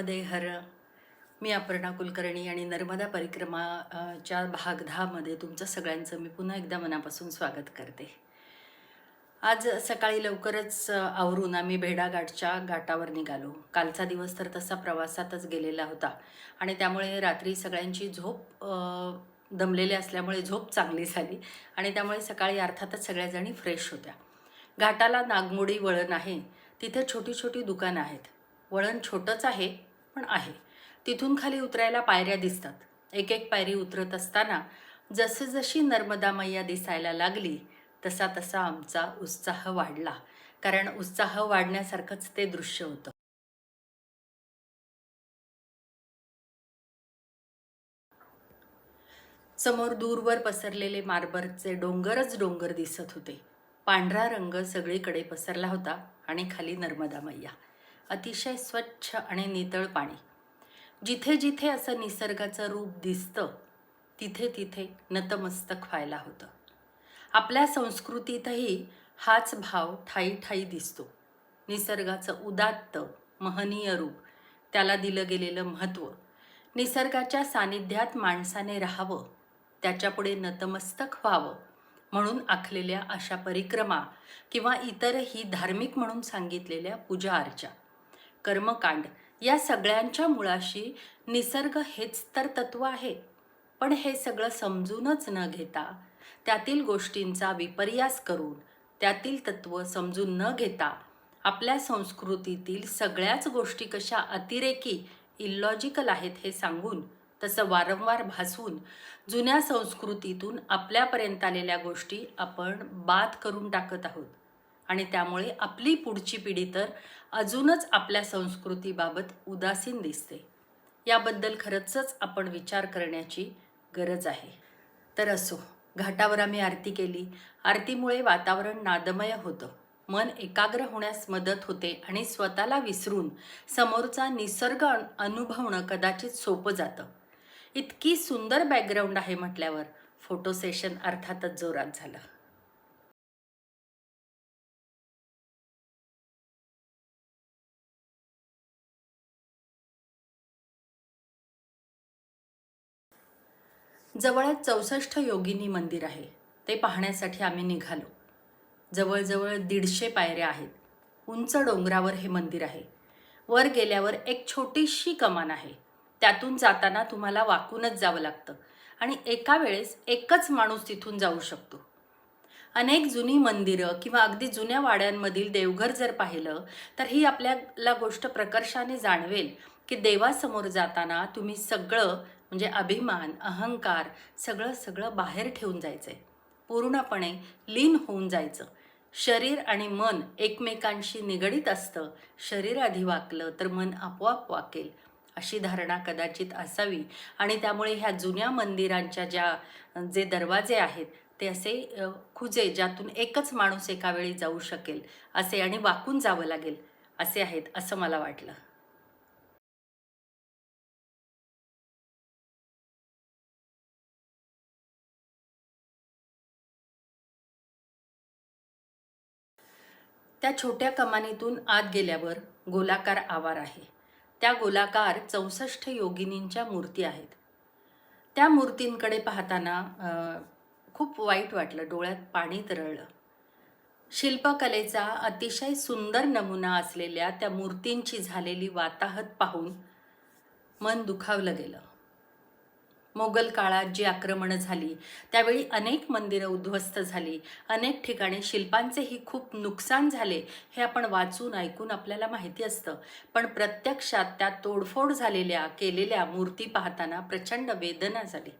नर्मदे हर मी अपर्णा कुलकर्णी आणि नर्मदा परिक्रमा च्या भाग दहामध्ये तुमचं सगळ्यांचं मी पुन्हा एकदा मनापासून स्वागत करते. आज सकाळी लवकरच आवरून आम्ही भेडाघाटच्या घाटावर निघालो. कालचा दिवस तर तसा प्रवासातच गेलेला होता आणि त्यामुळे रात्री सगळ्यांची झोप दमलेली दमलेले असल्यामुळे झोप चांगली झाली आणि त्यामुळे सकाळी अर्थातच सगळ्याजणी फ्रेश होत्या. घाटाला नागमोडी वळण आहे. तिथे छोटी छोटी दुकानं आहेत. वळण छोटंच आहे पण आहे. तिथून खाली उतरायला पायऱ्या दिसतात. एक एक पायरी उतरत असताना जसजशी नर्मदा मैया दिसायला लागली तसा तसा आमचा उत्साह वाढला कारण उत्साह वाढण्यासारखंच ते दृश्य होतं. समोर दूरवर पसरलेले मार्बरचे डोंगरच डोंगर दिसत होते. पांढरा रंग सगळीकडे पसरला होता आणि खाली नर्मदा मैया. अतिशय स्वच्छ आणि नितळ पाणी. जिथे जिथे असं निसर्गाचं रूप दिसतं तिथे तिथे नतमस्तक व्हायला होतं. आपल्या संस्कृतीतही हाच भाव ठाई ठाई दिसतो. निसर्गाचं उदात्त महनीय रूप त्याला दिलं गेलेलं महत्त्व. निसर्गाच्या सानिध्यात माणसाने राहावं त्याच्यापुढे नतमस्तक व्हावं म्हणून आखलेल्या अशा परिक्रमा किंवा इतरही धार्मिक म्हणून सांगितलेल्या पूजा अर्चा. कर्मकांड या सगळ्यांच्या मुळाशी निसर्ग हेच तर तत्व आहे. पण हे सगळं समजूनच न घेता त्यातील गोष्टींचा विपर्यास करून त्यातील तत्व समजून न घेता आपल्या संस्कृतीतील सगळ्याच गोष्टी कशा अतिरेकी इलॉजिकल आहेत हे सांगून तसं वारंवार भासवून जुन्या संस्कृतीतून आपल्यापर्यंत आलेल्या गोष्टी आपण बाद करून टाकत आहोत. आणि त्यामुळे आपली पुढची पिढी तर अजूनच आपल्या संस्कृतीबाबत उदासीन दिसते. याबद्दल खरंचच आपण विचार करण्याची गरज आहे. तर असो घाटावर आम्ही आरती केली. आरतीमुळे वातावरण नादमय होतं. मन एकाग्र होण्यास मदत होते आणि स्वतःला विसरून समोरचा निसर्ग अन- अनुभवणं कदाचित सोपं जातं. इतकी सुंदर बॅकग्राऊंड आहे म्हटल्यावर फोटो सेशन अर्थातच जोरात झालं. जवळच चौसष्ट योगिनी मंदिर आहे. ते पाहण्यासाठी आम्ही निघालो. जवळजवळ दीडशे पायऱ्या आहेत. उंच डोंगरावर हे मंदिर आहे. वर गेल्यावर एक छोटीशी कमान आहे. त्यातून जाताना तुम्हाला वाकूनच जावं लागतं आणि एका वेळेस एकच माणूस तिथून जाऊ शकतो. अनेक जुनी मंदिरं किंवा अगदी जुन्या वाड्यांमधील देवघर जर पाहिलं तर ही आपल्याला गोष्ट प्रकर्षाने जाणवेल की देवासमोर जाताना तुम्ही सगळं म्हणजे अभिमान अहंकार सगळं सगळं बाहेर ठेवून आहे पूर्णपणे लीन होऊन जायचं. शरीर आणि मन एकमेकांशी निगडीत असतं. शरीर आधी वाकलं तर मन आपोआप वाकेल अशी धारणा कदाचित असावी. आणि त्यामुळे ह्या जुन्या मंदिरांच्या ज्या जे दरवाजे आहेत ते असे खुजे ज्यातून एकच माणूस एकावेळी जाऊ शकेल असे आणि वाकून जावं लागेल असे आहेत असं मला वाटलं. त्या छोट्या कमानीतून आत गेल्यावर गोलाकार आवार आहे. त्या गोलाकार चौसष्ट योगिनींच्या मूर्ती आहेत. त्या मूर्तींकडे पाहताना खूप वाईट वाटलं डोळ्यात पाणी तरळलं. शिल्पकलेचा अतिशय सुंदर नमुना असलेल्या त्या मूर्तींची झालेली वाताहत पाहून मन दुखावलं गेलं. मोगल काळात जी आक्रमणं झाली त्यावेळी अनेक मंदिरं उद्ध्वस्त झाली. अनेक ठिकाणी शिल्पांचेही खूप नुकसान झाले हे आपण वाचून ऐकून आपल्याला माहिती असतं. पण प्रत्यक्षात त्या तोडफोड झालेल्या केलेल्या मूर्ती पाहताना प्रचंड वेदना झाली.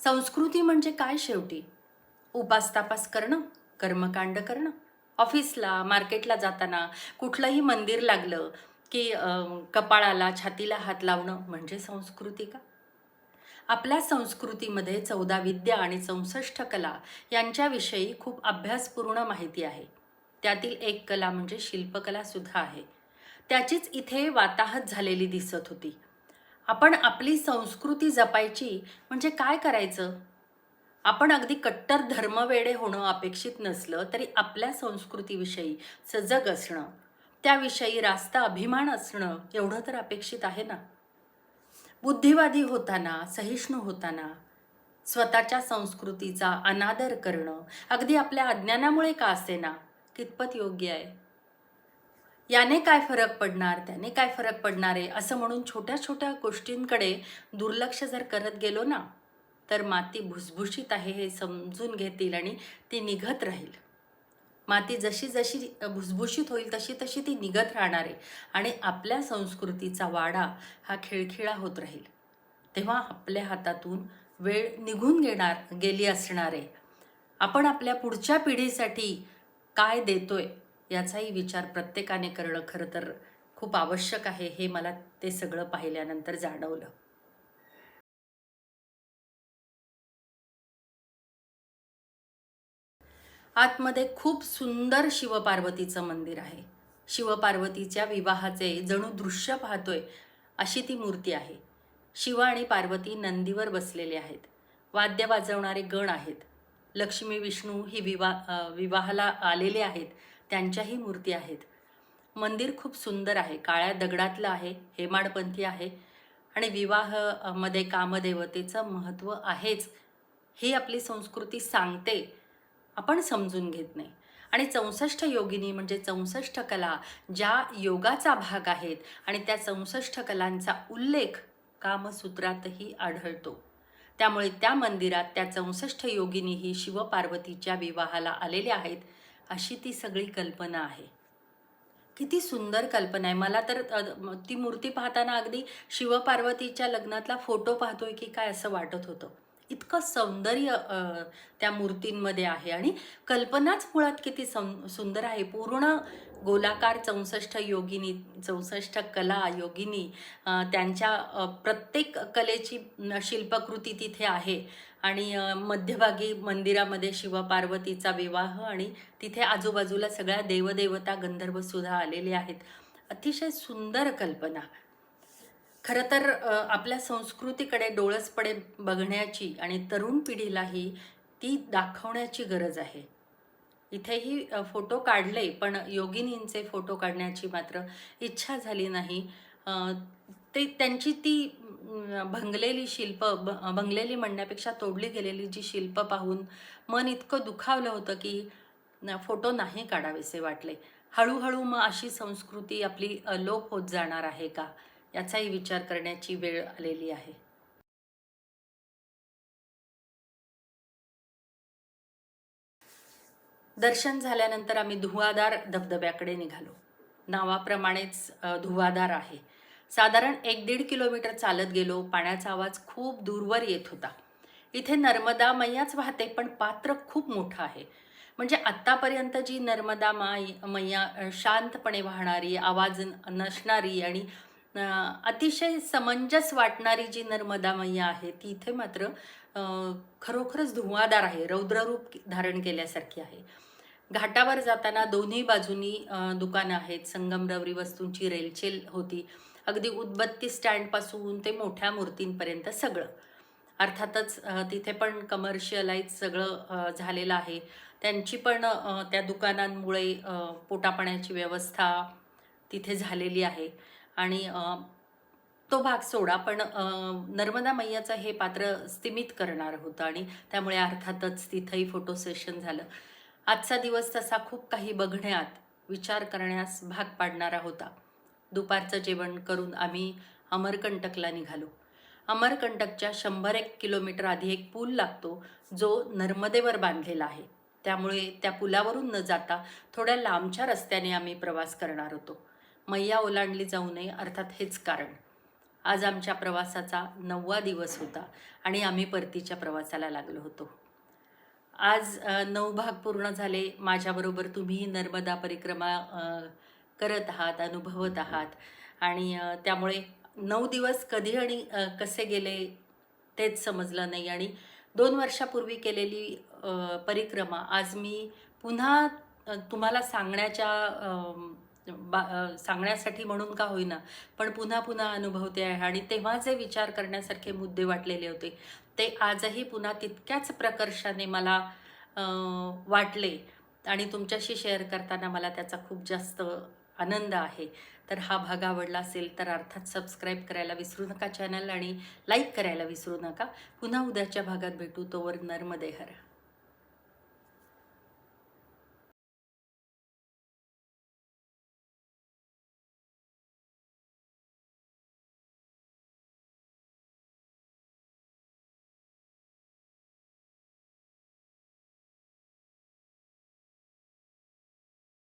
संस्कृती म्हणजे काय शेवटी? उपासतापास करणं? कर्मकांड करणं? ऑफिसला मार्केटला जाताना कुठलंही मंदिर लागलं की कपाळाला छातीला हात लावणं म्हणजे संस्कृती का? आपल्या संस्कृतीमध्ये चौदा विद्या आणि चौसष्ट कला यांच्याविषयी खूप अभ्यासपूर्ण माहिती आहे. त्यातील एक कला म्हणजे शिल्पकला सुद्धा आहे. त्याचीच इथे वाताहत झालेली दिसत होती. आपण आपली संस्कृती जपायची म्हणजे काय करायचं? आपण अगदी कट्टर धर्मवेडे होणं अपेक्षित नसलं तरी आपल्या संस्कृतीविषयी सजग असणं त्याविषयी रास्त अभिमान असणं एवढं तर अपेक्षित आहे ना? बुद्धिवादी होताना सहिष्णू होताना स्वतःच्या संस्कृतीचा अनादर करणं अगदी आपल्या अज्ञानामुळे का असेना? कितपत योग्य आहे? याने काय फरक पडणार त्याने काय फरक पडणार आहे असं म्हणून छोट्या छोट्या गोष्टींकडे दुर्लक्ष जर करत गेलो ना तर माती भुसभुशीत आहे हे समजून घेतील आणि ती निघत राहील. माती जशी जशी भुसभुशीत होईल तशी तशी ती निघत राहणार आहे. आणि आपल्या संस्कृतीचा वाडा हा खिळखिळा होत राहील. तेव्हा आपल्या हातातून वेळ निघून घेणार गेली असणार आहे. आपण आपल्या पुढच्या पिढीसाठी काय देतोय याचाही विचार प्रत्येकाने करणं खरं तर खूप आवश्यक आहे हे मला ते सगळं पाहिल्यानंतर जाणवलं. आतमध्ये खूप सुंदर शिवपार्वतीचं मंदिर आहे. शिवपार्वतीच्या विवाहाचे जणू दृश्य पाहतोय अशी ती मूर्ती आहे. शिव आणि पार्वती नंदीवर बसलेले आहेत. वाद्य वाजवणारे गण आहेत. लक्ष्मी विष्णू ही विवाह विवाहाला आलेले आहेत. त्यांच्याही मूर्ती आहेत. मंदिर खूप सुंदर आहे. काळ्या दगडातलं आहे हेमाडपंथी आहे आणि विवाहमध्ये कामदेवतेचं महत्त्व आहेच. ही आपली संस्कृती सांगते आपण समजून घेत नाही. आणि चौसष्ट योगिनी म्हणजे चौसष्ट कला ज्या योगाचा भाग आहेत आणि त्या चौसष्ट कलांचा उल्लेख कामसूत्रातही आढळतो. त्यामुळे त्या मंदिरात त्या चौसष्ट योगिनी ही शिवपार्वतीच्या विवाहाला आलेल्या आहेत अशी ती सगळी कल्पना आहे. किती सुंदर कल्पना आहे. मला तर ती मूर्ती पाहताना अगदी शिवपार्वतीच्या लग्नातला फोटो पाहतोय की काय असं वाटत होतं. इतकं सौंदर्य त्या मूर्तींमध्ये आहे. आणि कल्पनाच मुळात किती सं सुंदर आहे. पूर्ण गोलाकार चौसष्ट योगिनी चौसष्ट कला योगिनी त्यांच्या प्रत्येक कलेची शिल्पकृती तिथे आहे. आणि मध्यभागी मंदिरामध्ये शिवपार्वतीचा विवाह आणि तिथे आजूबाजूला सगळ्या देवदेवता गंधर्वसुद्धा आलेले आहेत. अतिशय सुंदर कल्पना. खरं तर आपल्या संस्कृतीकडे डोळसपणे बघण्याची आणि तरुण पिढीलाही ती दाखवण्याची गरज आहे. इथेही फोटो काढले पण योगिनींचे फोटो काढण्याची मात्र इच्छा झाली नाही. ते त्यांची ती भंगलेली शिल्प भंगलेली म्हणण्यापेक्षा तोडली गेलेली जी शिल्प पाहून मन इतकं दुखावलं होतं की फोटो नाही काढावेसे वाटले. हळूहळू मग अशी संस्कृती आपली लोप होत जाणार आहे का? याचाही विचार करण्याची वेळ आलेली आहे. दर्शन झाल्यानंतर आम्ही धुवाधार धबधब्याकडे निघालो. नावाप्रमाणेच धुवादार धुवाधार आहे. साधारण एक दीड किलोमीटर चालत गेलो. पाण्याचा आवाज खूप दूरवर येत होता. इथे नर्मदा मैयाच वाहते पण पात्र खूप मोठं आहे. म्हणजे आत्तापर्यंत जी नर्मदा माई मैया शांतपणे वाहणारी आवाज नसणारी आणि अतिशय समंजस वाटणारी जी नर्मदा मैया आहे ती इथे मात्र खरोखरच धुवाधार आहे रौद्ररूप धारण केल्यासारखी आहे. घाटावर जाताना दोन्ही बाजूनी दुकानं आहेत संगमरवरी वस्तूंची रेलचेल होती. अगदी उदबत्ती स्टँडपासून ते मोठ्या मूर्तींपर्यंत सगळं. अर्थातच तिथे पण कमर्शियलाइज सगळं झालेलं आहे. त्यांची पण त्या दुकानांमुळे पोटापाण्याची व्यवस्था तिथे झालेली आहे. आणि तो भाग सोडा पण नर्मदा मैयाचं हे पात्र स्थिमित करणार होतं आणि त्यामुळे अर्थातच तिथंही फोटो सेशन झालं. आजचा दिवस तसा खूप काही बघण्यात विचार करण्यास भाग पाडणारा होता. दुपारचं जेवण करून आम्ही अमरकंटकला निघालो. अमरकंटकच्या शंभर एक किलोमीटर आधी एक पूल लागतो जो नर्मदेवर बांधलेला आहे. त्यामुळे त्या पुलावरून न जाता थोड्या लांबच्या रस्त्याने आम्ही प्रवास करणार होतो. मैया ओलांडली जाऊ नये अर्थात हेच कारण. आज आमच्या प्रवासाचा नववा दिवस होता आणि आम्ही परतीच्या प्रवासाला लागलो होतो. आज नऊ भाग पूर्ण झाले. माझ्याबरोबर तुम्ही नर्मदा परिक्रमा करत आहात अनुभवत आहात. आणि त्यामुळे नऊ दिवस कधी आणि कसे गेले तेच समजलं नाही. आणि दोन वर्षापूर्वी केलेली परिक्रमा आज मी पुन्हा तुम्हाला सांगण्याच्या बा सांगण्यासाठी म्हणून का होईना. पण पुन्हा पुन्हा अनुभवते आहे आणि तेव्हा जे विचार करण्यासारखे मुद्दे वाटलेले होते ते आजही पुन्हा तितक्याच प्रकर्षाने मला वाटले आणि तुमच्याशी शेअर करताना मला त्याचा खूप जास्त आनंद आहे. तर हा भाग आवडला असेल तर अर्थात सबस्क्राईब करायला विसरू नका चॅनल आणि लाईक करायला विसरू नका. पुन्हा उद्याच्या भागात भेटू. तोवर नर्मदेहर